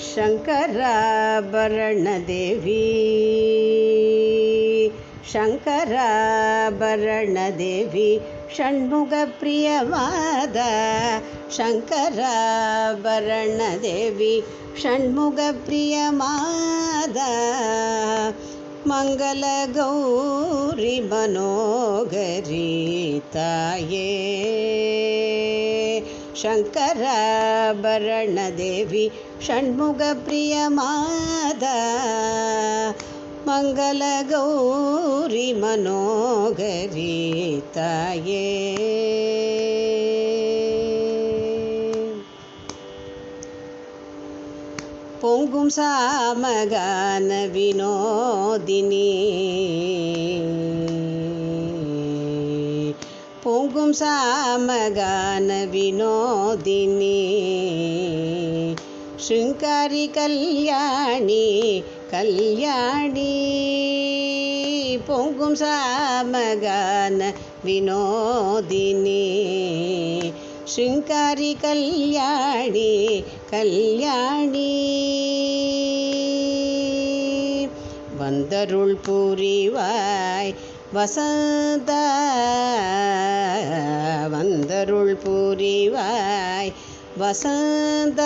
शङ्कराभरणदेवी। शङ्कराभरणदेवी षण्मुखप्रियवाद। शङ्कराभरणदेवी षण्मुखप्रियमाद। मङ्गलगौरि मनोगरीताये शङ्कराभरणदेवि षण्मुखप्रियमाद मङ्गलगौरि मनोगरीताये पोङ्गुंसा मगानविनोदिनी பொங்கும் சாமகான வினோதினி பொங்கும் சாமகான வினோதினி ಶೃಂಗಾರಿ ಕಲ್ಯಾಣಿ ಕಲ್ಯಾಣಿ பொங்கும் சாமகான வினோதினி ಶೃಂಗಾರಿ ಕಲ್ಯಾಣಿ கல்யாணி வந்தருள் புரிவாய் வசந்த வந்தருள் புரிவாய். வசந்த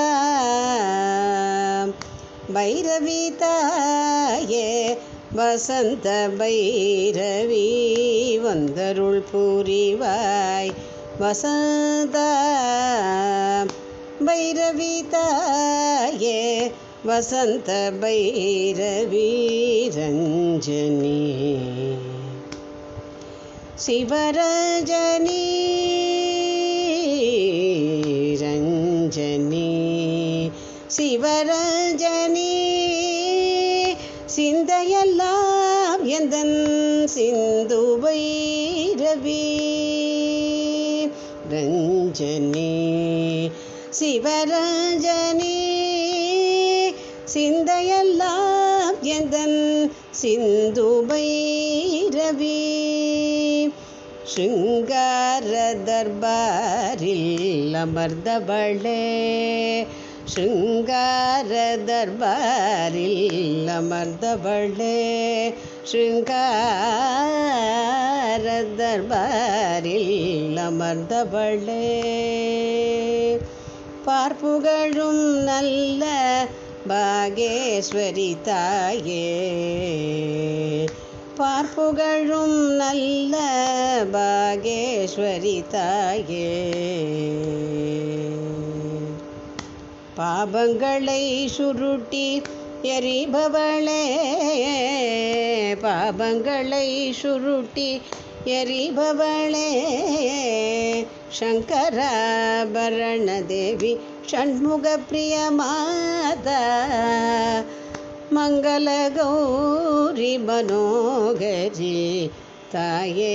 பைரவி தாயே வசந்த பைரவி வந்தருள் புரிவாய். வசந்த பைரவி தாயே வசந்த பைரவி ரஞ்சனி. சிவரஞ்சனி ரஞ்சனி சிவரஞ்சனி சிந்தையெல்லாம் எந்தன் சிந்துவை ரவி? ரஞ்சனி சிவரஞ்சனி சிந்தையெல்லாம் எந்தன் சிந்துவை ரவி? சிங்கார தர்பாரில் அமர்ந்தவளே சிங்கார தர்பாரில் அமர்ந்தவளே சிங்கார தர்பாரில் அமர்ந்தவளே பார்ப்புகழும் நல்ல பாகேஸ்வரி தாயே பார்ப்புகழும் நல்ல பாகேஸ்வரிதாயே பாபங்களை சுருட்டி எரிபவளே பாபங்களை சுருட்டி எரிபவளே शुरुटि यरि भवळे ये शङ्कराभरणदेवी षण्मुखप्रिय माता मङ्गलगौरि मनोगजी தாயே.